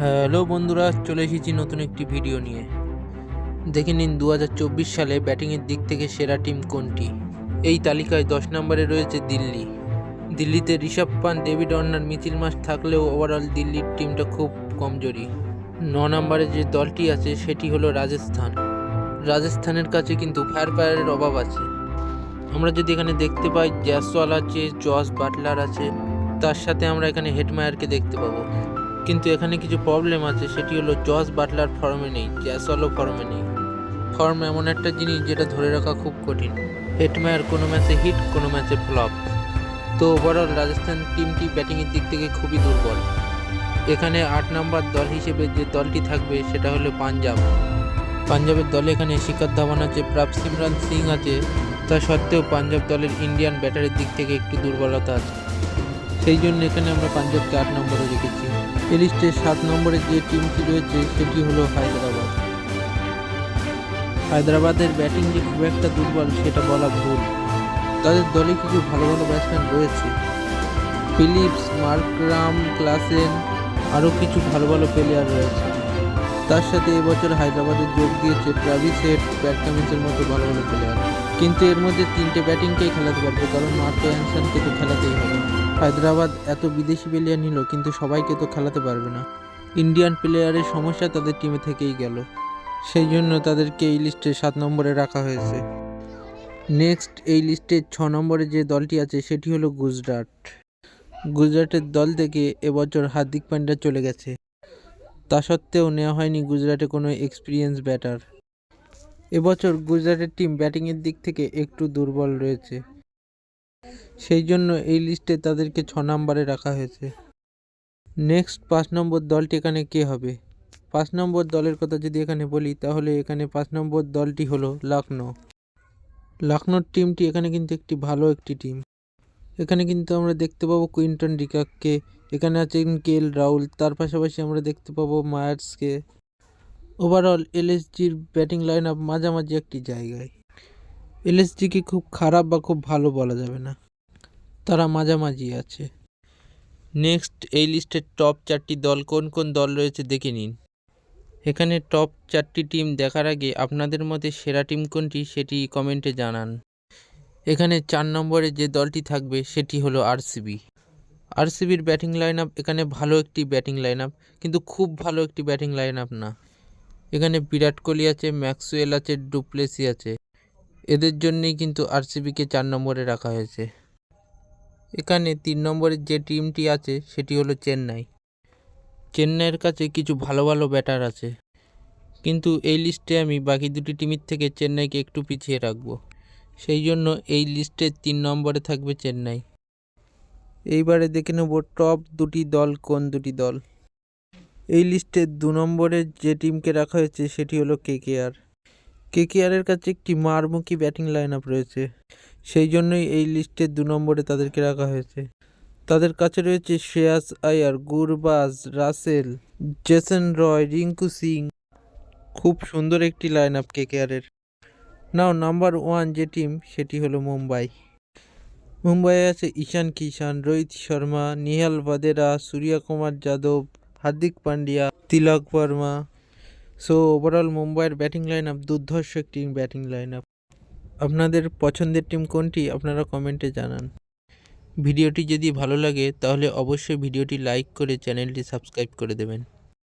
Hello বন্ধুরা, চলে এসেছি নতুন একটি ভিডিও নিয়ে। দেখে নিন দু হাজার চব্বিশ সালে ব্যাটিংয়ের দিক থেকে সেরা টিম কোনটি? এই তালিকায় দশ নম্বরে রয়েছে দিল্লি। দিল্লিতে ঋষভ পান ডেভিড অর্নার মিথিল মাস থাকলেও ওভারঅল দিল্লির টিমটা খুব কমজোরি। ন নম্বরে যে দলটি আছে, সেটি হলো রাজস্থান। রাজস্থানের কাছে কিন্তু ফায়ার পায়ারের অভাব আছে। আমরা যদি এখানে দেখতে পাই জ্যাসওয়াল আছে জস বাটলার আছে, তার সাথে আমরা এখানে হেডমায়ারকে দেখতে পাবো। কিন্তু এখানে কিছু প্রবলেম আছে, সেটি হলো জস বাটলার ফর্মে নেই জ্যাসওয়ালও ফর্মে নেই। ফর্ম এমন একটা জিনিস যেটা ধরে রাখা খুব কঠিন। হেডমায়ার কোনো ম্যাচে হিট কোনো ম্যাচে ফ্লপ তো ওভারঅল রাজস্থান টিমটি ব্যাটিংয়ের দিক থেকে খুবই দুর্বল। এখানে আট নম্বর দল হিসেবে যে দলটি থাকবে, সেটা হলো পাঞ্জাব। পাঞ্জাবের দলে এখানে শিখর ধাওয়ান আছে প্রাপ সিমরান সিং আছে। তা সত্ত্বেও পাঞ্জাব দলের ইন্ডিয়ান ব্যাটারের দিক থেকে একটু দুর্বলতা আছে। সেই জন্য এখানে আমরা পাঞ্জাবকে আট নম্বরে রেখেছি। এই লিস্টে সাত নম্বরে যে টিমটি রয়েছে, সেটি হলো হায়দ্রাবাদ। হায়দ্রাবাদের ব্যাটিং যে খুব একটা দুর্বল, সেটা বলা ভুল। তাদের দলে কিছু ভালো ভালো ব্যাটসম্যান রয়েছে। ফিলিপস, মার্করাম, ক্লাসেন, আরও কিছু ভালো ভালো প্লেয়ার রয়েছে। তার সাথে এবছর হায়দ্রাবাদে যোগ দিয়েছে ট্রাভিস হেড প্যাট কামিন্সের মতো ভালো ভালো প্লেয়ার কিন্তু এর মধ্যে তিনটে ব্যাটিংকেই খেলাতে পারবে, কারণ মার্কো অ্যানসনকে তো খেলাতেই হবে। হায়দ্রাবাদ এত বিদেশি প্লেয়ার নিল, কিন্তু সবাইকে তো খেলাতে পারবে না। ইন্ডিয়ান প্লেয়ারের সমস্যা তাদের টিমে থেকেই গেল। সেই জন্য তাদেরকে এই লিস্টে সাত নম্বরে রাখা হয়েছে। নেক্সট এই লিস্টে ছ নম্বরে যে দলটি আছে, সেটি হলো গুজরাট। গুজরাটের দল থেকে এবছর হার্দিক পান্ডিয়া চলে গেছে। তা সত্ত্বেও নেওয়া হয়নি গুজরাটে কোনো এক্সপিরিয়েন্স ব্যাটার। এবছর গুজরাটের টিম ব্যাটিংয়ের দিক থেকে একটু দুর্বল রয়েছে। সেই জন্য এই লিস্টে তাদেরকে ছ নম্বরে রাখা হয়েছে। নেক্সট পাঁচ নম্বর দলটি এখানে কে হবে? পাঁচ নম্বর দলের কথা যদি এখানে বলি, তাহলে এখানে পাঁচ নম্বর দলটি হলো লখনৌ লখনৌর টিমটি এখানে কিন্তু একটি ভালো একটি টিম। এখানে কিন্তু আমরা দেখতে পাবো কুইন্টন ডিকাককে, এখানে আছেন কে এল রাহুল, তার পাশাপাশি আমরা দেখতে পাবো মায়ার্সকে। ওভারঅল এলএসজির ব্যাটিং লাইন আপ মাঝামাঝি একটি জায়গায়। এলএসজিকে খুব খারাপ বা খুব ভালো বলা যাবে না। তারা মাঝামাঝি আছে। নেক্সট এই লিস্টের টপ চারটি দল কোন কোন দল রয়েছে দেখে নিন। এখানে টপ চারটি টিম দেখার আগে আপনাদের মতে সেরা টিম কোনটি সেটি কমেন্টে জানান। এখানে চার নম্বরে যে দলটি থাকবে সেটি হলো আরসিবি আরসিবির ব্যাটিং লাইন আপ এখানে ভালো একটি ব্যাটিং লাইন আপ কিন্তু খুব ভালো একটি ব্যাটিং লাইন আপ না। এখানে বিরাট কোহলি আছে, ম্যাক্সওয়েল আছে, ডুপ্লেসি আছে। এদের জন্যই কিন্তু আরসিবিকে চার নম্বরে রাখা হয়েছে। এখানে তিন নম্বরের যে টিমটি আছে, সেটি হলো চেন্নাই। চেন্নাইয়ের কাছে কিছু ভালো ভালো ব্যাটার আছে। কিন্তু এই লিস্টে আমি বাকি দুটি টিমের থেকে চেন্নাইকে একটু পিছিয়ে রাখব। সেই জন্য এই লিস্টে তিন নম্বরে থাকবে চেন্নাই। এইবারে দেখে নেব টপ দুটি দল কোন দুটি দল। এই লিস্টে দু নম্বরে যে টিমকে রাখা হয়েছে সেটি হলো কেকেআর। কেকেআরের কাছে একটি মারমুখী ব্যাটিং লাইন আপ রয়েছে। সেই জন্যই এই লিস্টে দু নম্বরে তাদেরকে রাখা হয়েছে। তাদের কাছে রয়েছে Shreyas Iyer, Gurbaz, Russell, Jason Roy, Rinku Singh. খুব সুন্দর একটি লাইন আপ কেকেআরের। নাও নাম্বার ওয়ান যে টিম সেটি হলো মুম্বাই। মুম্বাইয়ে আছে ঈশান কিষান রোহিত শর্মা, নিহাল ভাদেরা সূর্যা কুমার যাদব হার্দিক পান্ডিয়া, তিলক বর্মা। সো ওভারঅল মুম্বাইয়ের ব্যাটিং লাইন আপ দুর্ধর্ষ একটি ব্যাটিং লাইন আপ আপনাদের পছন্দের টিম কোনটি? আপনারা কমেন্টে জানান। ভিডিওটি যদি ভালো লাগে, তাহলে অবশ্যই ভিডিওটি লাইক করে চ্যানেলটি সাবস্ক্রাইব করে দেবেন।